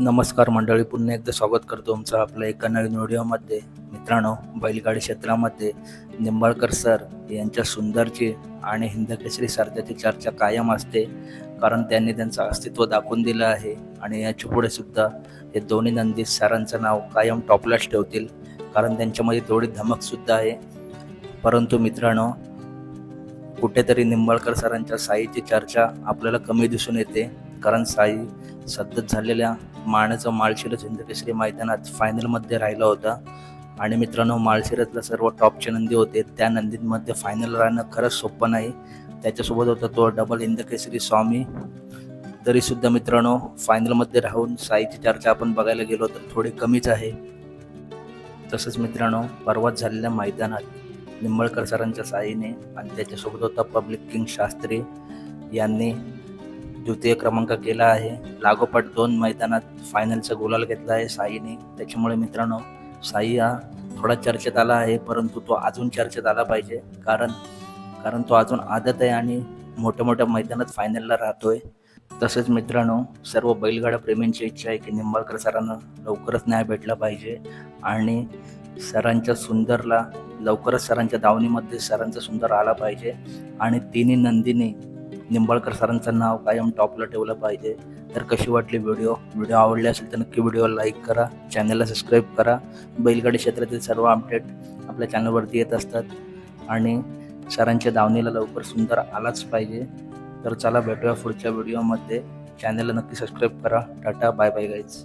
नमस्कार मंडळी पुन्हा एकदा स्वागत करतो तुमचं आपल्या एका नवीन व्हिडिओमध्ये. मित्रांनो बैलगाडी क्षेत्रामध्ये निंबाळकर सर यांच्या सुंदरची आणि हिंदकेसरी सारख्याची चर्चा कायम असते. कारण त्यांनी त्यांचं अस्तित्व दाखवून दिलं आहे आणि याच्यापुढे सुद्धा हे दोन्ही नंदी सरांचं नाव कायम टॉपलाच ठेवतील. कारण त्यांच्यामध्ये तेवढी धमकसुद्धा आहे. परंतु मित्रांनो कुठेतरी निंबाळकर सरांच्या साईची चर्चा आपल्याला कमी दिसून येते. कारण साई सतत झालेल्या माण्याचं माळशिरस हिंदकेसरी मैदानात फायनलमध्ये राहिला होता. आणि मित्रांनो माळशिरसला सर्व टॉपचे नंदी होते. त्या नंदींमध्ये फायनल राहणं खरंच सोपं नाही. त्याच्यासोबत होता तो डबल इंदकेसरी स्वामी. तरीसुद्धा मित्रांनो फायनलमध्ये राहून साईची चर्चा आपण बघायला गेलो तर थोडी कमीच आहे. तसंच मित्रांनो परवाच झालेल्या मैदानात निंबळकर सरांच्या साईने आणि त्याच्यासोबत होता पब्लिक किंग शास्त्री यांनी द्वितीय क्रमांक केला आहे. लागोपाठ दोन मैदानात फायनलचा गोलाला घेतला आहे साईने. त्याच्यामुळे मित्रांनो साई हा थोडा चर्चेत आला आहे परंतु तो अजून चर्चेत आला पाहिजे. कारण कारण तो अजून आदत आहे आणि मोठ्या मोठ्या मैदानात फायनलला राहतोय. तसेच मित्रांनो सर्व बैलगाडा प्रेमींची इच्छा आहे की निंबाळकर सरांना लवकरच न्याय भेटला पाहिजे. आणि सरांच्या सुंदरला लवकरच सरांच्या दावणीमध्ये सरांचा सुंदर आला पाहिजे. आणि तिन्ही नंदिनी निंबाळकर सरांचं नाव कायम टॉपला ठेवलं पाहिजे. तर कशी वाटली व्हिडिओ व्हिडिओ आवडले असेल तर नक्की व्हिडिओ लाईक करा. चॅनलला सबस्क्राईब करा. बैलगाडी क्षेत्रातील सर्व अपडेट आपल्या चॅनलवरती येत असतात. आणि सरांच्या दावणीला लवकर सुंदर आलाच पाहिजे. तर चला भेटूया पुढच्या व्हिडिओमध्ये चॅनलला नक्की सबस्क्राईब करा. Tata bye bye guys